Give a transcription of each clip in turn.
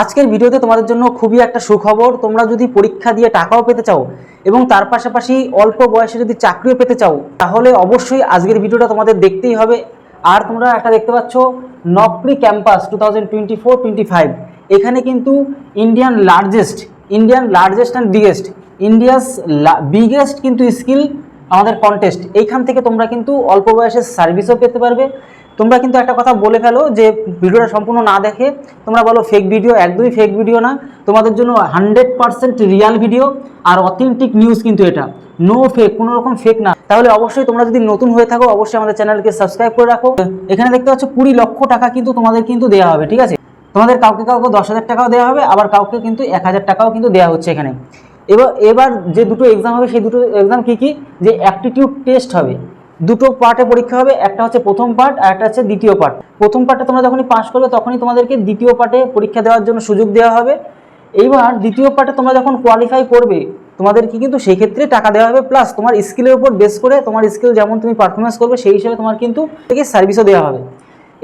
আজকের ভিডিওতে তোমাদের জন্য খুবই একটা সুখবর। তোমরা যদি পরীক্ষা দিয়ে টাকাও পেতে চাও এবং তার পাশাপাশি অল্প বয়সে যদি চাকরিও পেতে চাও, তাহলে অবশ্যই আজকের ভিডিওটা তোমাদের দেখতেই হবে। আর তোমরা একটা দেখতে পাচ্ছ, Naukri campus two thousand twenty four, twenty five. এখানে কিন্তু Indian largest Indian largest and biggest India's biggest কিন্তু স্কিল আমাদের কন্টেস্ট এইখান থেকে তোমরা কিন্তু অল্প বয়সের সার্ভিসও পেতে পারবে। তোমরা কিন্তু একটা কথা বলে ফেলো যে ভিডিওটা সম্পূর্ণ না দেখে তোমরা বলো ফেক ভিডিও একদমই ফেক ভিডিও না। তোমাদের জন্য হান্ড্রেড পার্সেন্ট রিয়াল ভিডিও আর অথেন্টিক নিউজ কিন্তু এটা। নো ফেক কোনো রকম ফেক না। তাহলে অবশ্যই তোমরা যদি নতুন হয়ে থাকো, অবশ্যই আমাদের চ্যানেলকে সাবস্ক্রাইব করে রাখো। এখানে দেখতে পাচ্ছ কুড়ি লক্ষ টাকা কিন্তু তোমাদের কিন্তু দেওয়া হবে, ঠিক আছে? তোমাদের কাউকে কাউকে দশ হাজার টাকাও দেওয়া হবে, আবার কাউকে কিন্তু এক হাজার টাকাও কিন্তু দেওয়া হচ্ছে এখানে। এবার এবার যে দুটো এক্সাম হবে, সেই দুটো এক্সাম কী কী? যে অ্যাপটিটিউড টেস্ট হবে। দুটো পার্টে পরীক্ষা হবে, একটা হচ্ছে প্রথম পার্ট আর একটা হচ্ছে দ্বিতীয় পার্ট প্রথম পার্টে তোমরা যখনই পাস করবে, তখনই তোমাদেরকে দ্বিতীয় পার্টে পরীক্ষা দেওয়ার জন্য সুযোগ দেওয়া হবে। এইবার দ্বিতীয় পার্টে তোমরা যখন কোয়ালিফাই করবে, তোমাদেরকে কিন্তু সেই ক্ষেত্রে টাকা দেওয়া হবে প্লাস তোমার স্কিলের উপর বেস করে তোমার স্কিল যেমন তুমি পারফরমেন্স করবে, সেই হিসেবে তোমার কিন্তু সার্ভিসও দেওয়া হবে।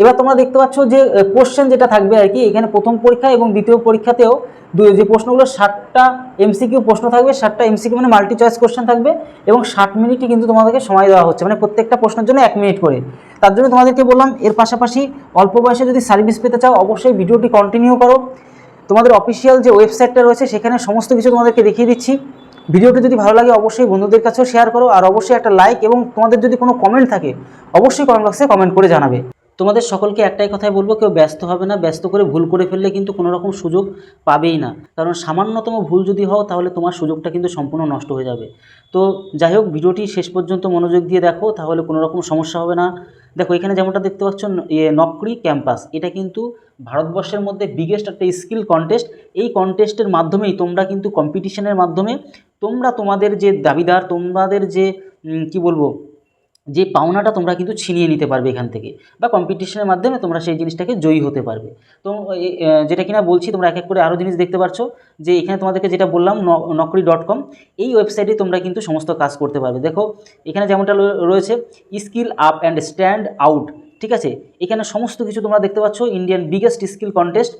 এবার তোমরা দেখতে পাচ্ছ যে কোশ্চেন যেটা থাকবে আর কি, এখানে প্রথম পরীক্ষা এবং দ্বিতীয় পরীক্ষাতেও যে প্রশ্নগুলো ষাটটা এমসিকিউ প্রশ্ন থাকবে, ষাটটা এমসিকিউ মানে মাল্টি চয়েস কোশ্চেন থাকবে এবং ষাট মিনিটই কিন্তু তোমাদেরকে সময় দেওয়া হচ্ছে মানে প্রত্যেকটা প্রশ্নের জন্য এক মিনিট করে। তার জন্য তোমাদেরকে বললাম, এর পাশাপাশি অল্প বয়সে যদি সার্ভিস পেতে চাও, অবশ্যই ভিডিওটি কন্টিনিউ করো। তোমাদের অফিসিয়াল যে ওয়েবসাইটটা রয়েছে, সেখানে সমস্ত কিছু তোমাদেরকে দেখিয়ে দিচ্ছি। ভিডিওটি যদি ভালো লাগে, অবশ্যই বন্ধুদের কাছেও শেয়ার করো, আর অবশ্যই একটা লাইক এবং তোমাদের যদি কোনো কমেন্ট থাকে, অবশ্যই কমেন্ট বক্সে কমেন্ট করে জানাবে। তোমাদের সকলকে একটাই কথাই বলব, কেউ ব্যস্ত হবে না, ব্যস্ত করে ভুল করে ফেললে কিন্তু কোনো রকম সুযোগ পাবেই না। কারণ সামান্যতম ভুল যদি হও, তাহলে তোমার সুযোগটা কিন্তু সম্পূর্ণ নষ্ট হয়ে যাবে। তো যাই হোক, ভিডিওটি শেষ পর্যন্ত মনোযোগ দিয়ে দেখো, তাহলে কোনো রকম সমস্যা হবে না। দেখো, এখানে যেমনটা দেখতে পাচ্ছ ইয়ে নকরি ক্যাম্পাস। এটা কিন্তু ভারতবর্ষের মধ্যে বিগেস্ট একটা স্কিল কন্টেস্ট এই কন্টেস্টের মাধ্যমেই তোমরা কিন্তু কম্পিটিশনের মাধ্যমে তোমরা তোমাদের যে দাবিদার, তোমাদের যে কি বলব যে পাওনাটা তোমরা কিন্তু ছিনিয়ে নিতে পারবে এখান থেকে বা কম্পিটিশনের মাধ্যমে তোমরা সেই জিনিসটাকে জয়ী হতে পারবে। তো যেটা কিনা বলছি, তোমরা এক এক করে আরও জিনিস দেখতে পাচ্ছ যে এখানে তোমাদেরকে যেটা বললাম নকরি ডট কম এই ওয়েবসাইটে তোমরা কিন্তু সমস্ত কাজ করতে পারবে। দেখো, এখানে যেমনটা রয়েছে skill up and stand out ঠিক আছে? এখানে সমস্ত কিছু তোমরা দেখতে পাচ্ছ ইন্ডিয়ান বিগেস্ট স্কিল কন্টেস্ট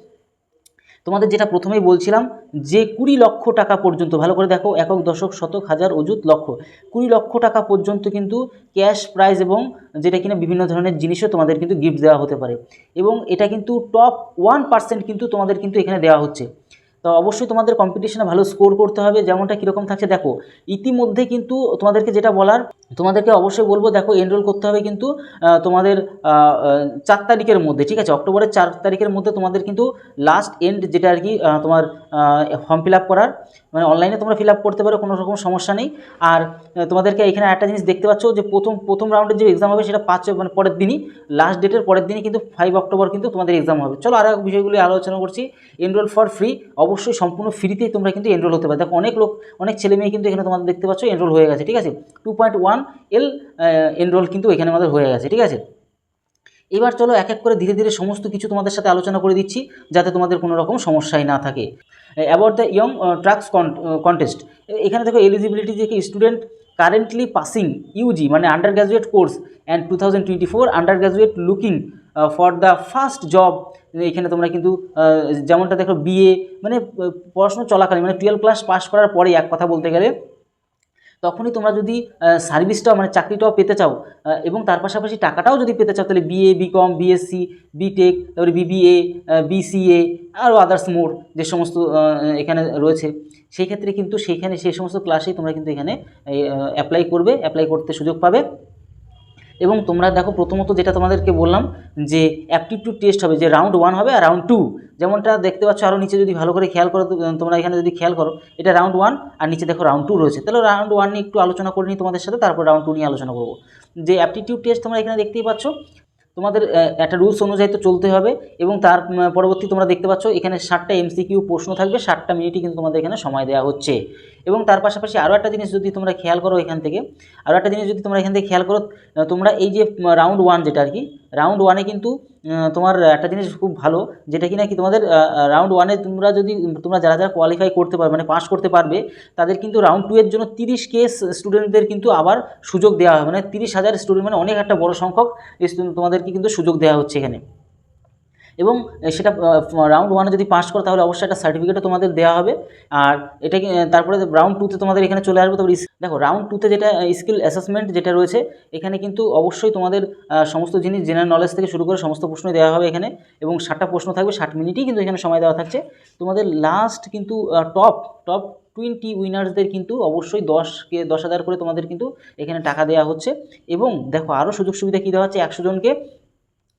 তোমাদের যেটা প্রথমেই বলছিলাম, যে কুড়ি লক্ষ টাকা পর্যন্ত, ভালো করে দেখো, একক, দশক, শতক, হাজার, অযুত, লক্ষ। কুড়ি লক্ষ টাকা পর্যন্ত কিন্তু ক্যাশ প্রাইজ এবং যেটা কিনা বিভিন্ন ধরনের জিনিসও তোমাদের কিন্তু গিফট দেওয়া হতে পারে। এবং এটা কিন্তু টপ ওয়ান পার্সেন্ট কিন্তু তোমাদের কিন্তু এখানে দেওয়া হচ্ছে। তো অবশ্যই তোমাদের কম্পিটিশনে ভালো স্কোর করতে হবে, যেমনটা কীরকম থাকছে দেখো, ইতিমধ্যে কিন্তু তোমাদেরকে যেটা বলার, তোমাদেরকে অবশ্যই বলব দেখো এনরোল করতে হবে কিন্তু তোমাদের চার তারিখের মধ্যে, ঠিক আছে? অক্টোবরের চার তারিখের মধ্যে তোমাদের কিন্তু লাস্ট এন্ড যেটা আর কি তোমার ফর্ম ফিল আপ করার। মানে অনলাইনে তোমরা ফিল আপ করতে পারো, কোনো রকম সমস্যা নেই। আর তোমাদেরকে এখানে একটা জিনিস দেখতে পাচ্ছ যে প্রথম প্রথম রাউন্ডের যে এক্সাম হবে সেটা পাঁচ মানে পরের দিনই লাস্ট ডেটের পরের দিনই কিন্তু ফাইভ অক্টোবর কিন্তু তোমাদের এক্সাম হবে। চলো আর বিষয়গুলি আলোচনা করছি। এনরোল ফর ফ্রি অবশ্যই সম্পূর্ণ ফ্রিতেই তোমরা কিন্তু এনরোল হতে পারো। দেখো, অনেক লোক, অনেক ছেলে মেয়ে কিন্তু এখানে তোমাদের দেখতে পাচ্ছ এনরোল হয়ে গেছে, ঠিক আছে? Two point one L enroll কিন্তু এখানে আমাদের হয়ে গেছে, ঠিক আছে? এবার চলো এক এক করে ধীরে ধীরে সমস্ত কিছু তোমাদের সাথে আলোচনা করে দিচ্ছি, যাতে তোমাদের কোনো রকম সমস্যাই না থাকে। About the young Turks contest এখানে দেখো এলিজিবিলিটি যে স্টুডেন্ট কারেন্টলি পাসিং ইউজি মানে undergraduate course and two thousand twenty four undergraduate looking for the first job এখানে তোমরা কিন্তু যেমনটা দেখো বিএ মানে পড়াশোনা চলাকালীন মানে টুয়েলভ ক্লাস পাস করার পরে এক কথা বলতে গেলে তখনই তোমরা যদি সার্ভিসটাও মানে চাকরিটাও পেতে চাও এবং তার পাশাপাশি টাকাটাও যদি পেতে চাও, তাহলে বিএ বিকম বিএসসি বিটেক তারপরে বিবিএ বিসিএ আরও আদার্স মোড যে সমস্ত এখানে রয়েছে। সেই ক্ষেত্রে কিন্তু সেইখানে সেই সমস্ত ক্লাসেই তোমরা কিন্তু এখানে অ্যাপ্লাই করবে অ্যাপ্লাই করতে সুযোগ পাবে। এবং তোমরা দেখো প্রথমত যেটা তোমাদেরকে বললাম যে অ্যাপটিটিউড টেস্ট হবে, যে রাউন্ড ওয়ান হবে আর রাউন্ড টু যেমনটা দেখতে পাচ্ছ আরও নিচে যদি ভালো করে খেয়াল করো তোমরা এখানে যদি খেয়াল করো, এটা রাউন্ড ওয়ান আর নিচে দেখো রাউন্ড টু রয়েছে। তাহলে রাউন্ড ওয়ান নিয়ে একটু আলোচনা করে নিই তোমাদের সাথে, তারপর রাউন্ড টু নিয়ে আলোচনা করব। যে অ্যাপটিটিউড টেস্ট তোমরা এখানে দেখতেই পাচ্ছ, তোমাদের একটা রুলস অনুযায়ী তো চলতে হবে এবং তার পরবর্তী তোমরা দেখতে পাচ্ছ, এখানে ষাটটা এমসিকিউ প্রশ্ন থাকবে, ষাটটা মিনিটই কিন্তু তোমাদের এখানে সময় দেওয়া হচ্ছে। এবং তার পাশাপাশি আরও একটা জিনিস যদি তোমরা খেয়াল করো এখান থেকে, আরও একটা জিনিস যদি তোমরা এখান থেকে খেয়াল করো তোমরা এই যে রাউন্ড ওয়ান যেটা আর কি রাউন্ড ওয়ানে কিন্তু তোমার একটা জিনিস খুব ভালো, যেটা কি না কি তোমাদের রাউন্ড ওয়ানে তোমরা যদি তোমরা যারা যারা কোয়ালিফাই করতে পারবে মানে পাস করতে পারবে, তাদের কিন্তু রাউন্ড টু এর জন্য তিরিশ কে স্টুডেন্টদের কিন্তু আবার সুযোগ দেওয়া হয়। মানে তিরিশ হাজার স্টুডেন্ট মানে অনেক একটা বড় সংখ্যক তোমাদেরকে কিন্তু সুযোগ দেওয়া হচ্ছে এখানে। এবং সেটা রাউন্ড ওয়ানে যদি পাস করো, তাহলে অবশ্যই একটা সার্টিফিকেটও তোমাদের দেওয়া হবে। আর এটা তারপরে রাউন্ড টুতে তোমাদের এখানে চলে আসবে, তারপরে দেখো রাউন্ড টুতে যেটা স্কিল অ্যাসেসমেন্ট যেটা রয়েছে, এখানে কিন্তু অবশ্যই তোমাদের সমস্ত জিনিস জেনারেল নলেজ থেকে শুরু করে সমস্ত প্রশ্নই দেওয়া হবে এখানে। এবং ষাটটা প্রশ্ন থাকবে, ষাট মিনিটই কিন্তু এখানে সময় দেওয়া থাকছে। তোমাদের লাস্ট কিন্তু টপ টপ টোয়েন্টি উইনার্সদের কিন্তু অবশ্যই দশকে দশ হাজার করে তোমাদের কিন্তু এখানে টাকা দেওয়া হচ্ছে। এবং দেখো আরও সুযোগ সুবিধা কী দেওয়া হচ্ছে? একশো জনকে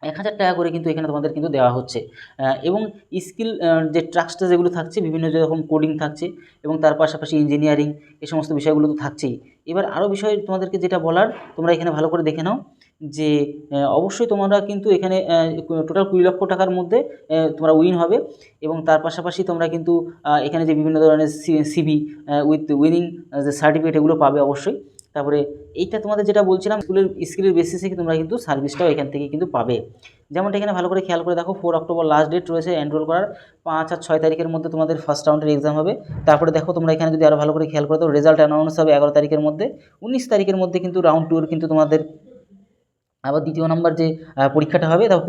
এক হাজার টাকা করে কিন্তু এখানে তোমাদের কিন্তু দেওয়া হচ্ছে। এবং স্কিল যে ট্রাক্সটা যেগুলো থাকছে, বিভিন্ন যেরকম কোডিং থাকছে এবং তার পাশাপাশি ইঞ্জিনিয়ারিং এই সমস্ত বিষয়গুলো তো থাকছেই। এবার আরও বিষয় তোমাদেরকে যেটা বলার, তোমরা এখানে ভালো করে দেখে নাও যে অবশ্যই তোমরা কিন্তু এখানে টোটাল কুড়ি লক্ষ টাকার মধ্যে তোমরা উইন হবে এবং তার পাশাপাশি তোমরা কিন্তু এখানে যে বিভিন্ন ধরনের সিভি উইথ উইনিং যে সার্টিফিকেট এগুলো পাবে অবশ্যই। তারপরে এইটা তোমাদের যেটা বলছিলাম, স্কুলের, স্কিলের বেসিসে তোমরা কিন্তু সার্ভিসটাও এখান থেকে কিন্তু পাবে। যেমনটা এখানে ভালো করে খেয়াল করে দেখো ফোর অক্টোবর লাস্ট ডেট রয়েছে এনরোল করার পাঁচ আর ছয় তারিখের মধ্যে তোমাদের ফার্স্ট রাউন্ডের এক্সাম হবে। তারপরে দেখো, তোমরা এখানে যদি আরও ভালো করে খেয়াল করো তো রেজাল্ট অ্যানাউন্স হবে এগারো তারিখের মধ্যে। উনিশ তারিখের মধ্যে কিন্তু রাউন্ড টুর কিন্তু তোমাদের আবার দ্বিতীয় নম্বর যে পরীক্ষাটা হবে, তারপর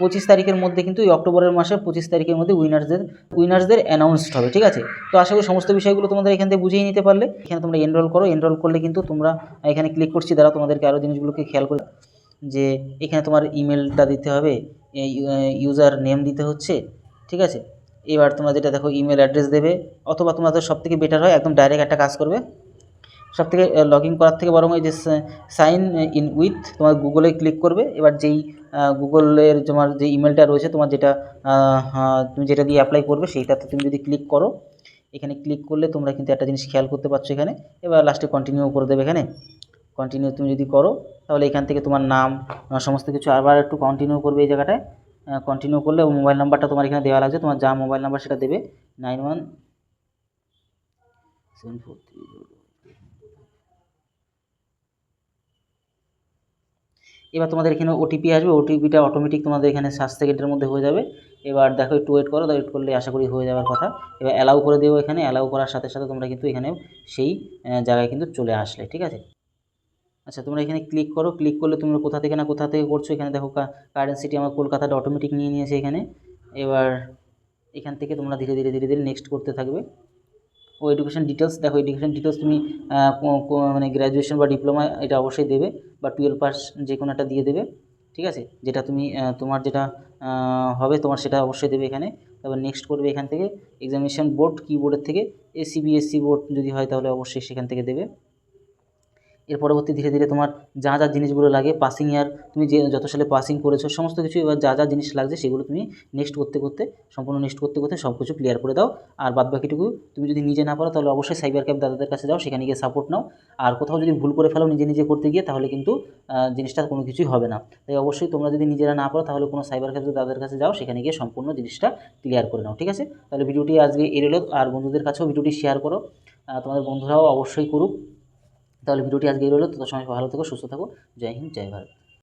পঁচিশ তারিখের মধ্যে কিন্তু এই অক্টোবরের মাসের পঁচিশ তারিখের মধ্যে উইনার্সদের উইনার্সদের অ্যানাউন্সড হবে, ঠিক আছে? তো আশা করি সমস্ত বিষয়গুলো তোমাদের এখান থেকে বুঝিয়ে নিতে পারলে, এখানে তোমরা এনরোল করো এনরোল করলে কিন্তু তোমরা এখানে ক্লিক করছি, দ্বারা তোমাদেরকে আরও জিনিসগুলোকে খেয়াল করে, যে এখানে তোমার ইমেলটা দিতে হবে ইউজার নেম দিতে হচ্ছে, ঠিক আছে? এবার তোমরা যেটা দেখো ইমেল অ্যাড্রেস দেবে, অথবা তোমাদের সব থেকে বেটার হয়, একদম ডাইরেক্ট একটা কাজ করবে সব থেকে লগ ইন করার থেকে বরং এই যে সাইন ইন উইথ তোমার গুগলে ক্লিক করবে। এবার যেই গুগলের তোমার যে ইমেলটা রয়েছে, তোমার যেটা তুমি যেটা দিয়ে অ্যাপ্লাই করবে, সেইটাতে তুমি যদি ক্লিক করো, এখানে ক্লিক করলে তোমরা কিন্তু একটা জিনিস খেয়াল করতে পারছ এখানে। এবার লাস্টে কন্টিনিউ করে দেবে এখানে। কন্টিনিউ তুমি যদি করো, তাহলে এখান থেকে তোমার নাম সমস্ত কিছু আবার একটু কন্টিনিউ করবে এই জায়গাটায়। কন্টিনিউ করলে মোবাইল নাম্বারটা তোমার এখানে দেওয়া লাগছে। তোমার যা মোবাইল নাম্বার সেটা দেবে। Nine one seven four three এবার তোমাদের এখানে ওটিপি আসবে ওটিপিটা অটোমেটিক তোমাদের এখানে সাত সেকেন্ডের মধ্যে হয়ে যাবে। এবার দেখো একটু ওয়েট করো ওয়েট করলে আশা করি হয়ে যাওয়ার কথা। এবার অ্যালাউ করে দেবো এখানে অ্যালাউ করার সাথে সাথে তোমরা কিন্তু এখানে সেই জায়গায় কিন্তু চলে আসলে, ঠিক আছে? আচ্ছা তোমরা এখানে ক্লিক করো ক্লিক করলে তোমরা কোথা থেকে না কোথা থেকে করছ, এখানে দেখো কারেন্সিটি আমার কলকাতাটা অটোমেটিক নিয়ে নিয়েছে এখানে। এবার এখান থেকে তোমরা ধীরে ধীরে ধীরে ধীরে নেক্সট করতে থাকবে। এডুকেশন ডিটেলস দেখো এডুকেশান ডিটেলস তুমি মানে গ্র্যাজুয়েশন বা ডিপ্লোমা এটা অবশ্যই দেবে বা টুয়েলভ পাস যে কোনো একটা দিয়ে দেবে, ঠিক আছে? যেটা তুমি তোমার যেটা হবে তোমার সেটা অবশ্যই দেবে এখানে। তারপর নেক্সট করবে এখান থেকে এক্সামিনেশন বোর্ড কি বোর্ডের থেকে এসিবিএসসি বোর্ড যদি হয় তাহলে অবশ্যই সেখান থেকে দেবে। এর পরবর্তী ধীরে ধীরে তোমার যা যা জিনিসগুলো লাগে পাসিং ইয়ার তুমি যে যত সালে পাসিং করেছ, সমস্ত কিছু এবার যা যা জিনিস লাগছে সেগুলো তুমি নেক্সট করতে করতে, সম্পূর্ণ নেক্সট করতে করতে সব কিছু ক্লিয়ার করে দাও। আর বাদ বাকিটুকু, তুমি যদি নিজে না পারো তাহলে অবশ্যই সাইবার ক্যাব দাদাদের কাছে যাও, সেখানে গিয়ে সাপোর্ট নাও। আর কোথাও যদি ভুল করে ফেলো, নিজে নিজে করতে গিয়ে, তাহলে কিন্তু জিনিসটা কোনো কিছুই হবে না। তাই অবশ্যই তোমরা যদি নিজেরা না পারো, তাহলে কোনো সাইবার ক্যাব দাদাদের কাছে যাও, সেখানে গিয়ে সম্পূর্ণ জিনিসটা ক্লিয়ার করে নাও, ঠিক আছে? তাহলে ভিডিওটি আজকে এড়েলো আর বন্ধুদের কাছেও ভিডিওটি শেয়ার করো। তোমাদের বন্ধুরাও অবশ্যই করুক। তাহলে ভিডিওটি আজকে রইল তো সময় ভালো থেকো সুস্থ থাকো জয় হিন্দ জয় ভারত।